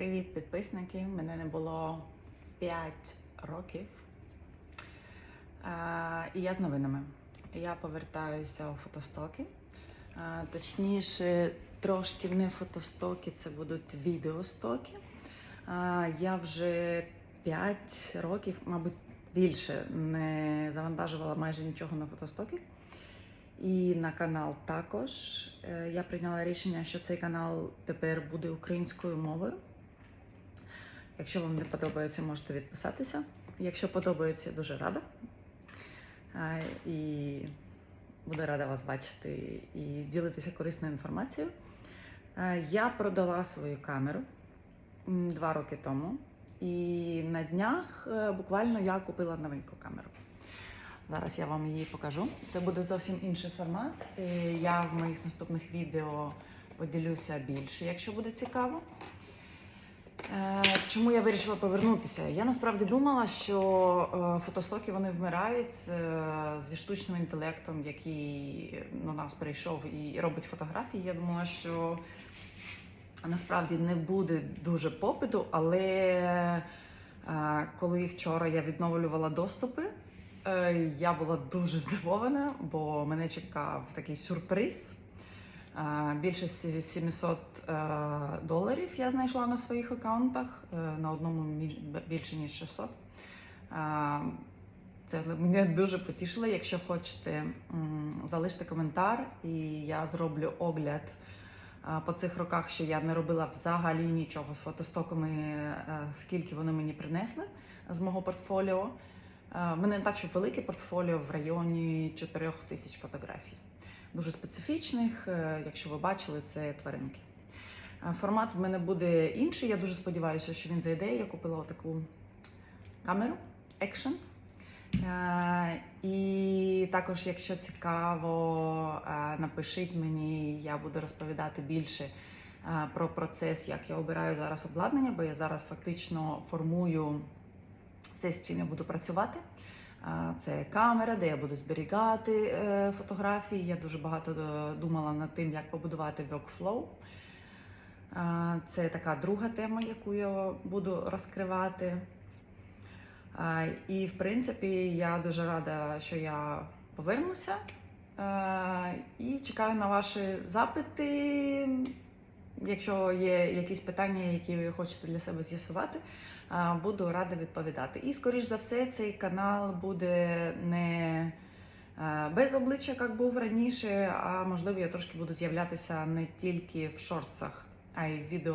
Привіт, підписники! Мене не було 5 років. І я з новинами. Я повертаюся у фотостоки. Точніше, трошки не фотостоки, це будуть відеостоки. Я вже 5 років, мабуть, більше не завантажувала майже нічого на фотостоки. І на канал також. Е, Я прийняла рішення, що цей канал тепер буде українською мовою. Якщо вам не подобається, можете відписатися. Якщо подобається, дуже рада. Е, І буду рада вас бачити і ділитися корисною інформацією. Е, Я продала свою камеру два роки тому. І на днях е, буквально я купила новеньку камеру. Зараз я вам її покажу. Це буде зовсім інший формат. Е, Я в моїх наступних відео поділюся більше, якщо буде цікаво. Чому я вирішила повернутися? Я насправді думала, що е, фотостоки вони вмирають е, зі штучним інтелектом, який на нас прийшов і робить фотографії. Я думала, що насправді не буде дуже попиту, але е, коли вчора я відновлювала доступи, я була дуже здивована, бо мене чекав такий сюрприз. Більше сі- 700 е, доларів я знайшла на своїх аккаунтах, е, на одному більше ніж 600. Е, Це мене дуже потішило. Якщо хочете, залиште коментар, і я зроблю огляд е, по цих роках, що я не робила взагалі нічого з фотостоками, скільки вони мені принесли з мого портфоліо. В мене не так, що велике портфоліо в районі 4 тисяч фотографій. Дуже специфічних, е, якщо ви бачили, це тваринки. Е, Формат в мене буде інший. Я дуже сподіваюся, що він зайде. Я купила таку камеру Action. Е, І також, якщо цікаво, напишіть мені, я буду розповідати більше про процес, як я обираю зараз обладнання, бо я зараз фактично формую все, з чим я буду працювати. Це камера, де я буду зберігати е, фотографії. Я дуже багато е, думала над тим, як побудувати workflow. Це така друга тема, яку я буду розкривати. І, в принципі, я дуже рада, що я повернуся. І чекаю на ваші запити. Якщо є якісь питання, які ви хочете для себе з'ясувати, буду рада відповідати. І, скоріш за все, цей канал буде не без обличчя, як був раніше, а можливо, я трошки буду з'являтися не тільки в шортсах, а й в відео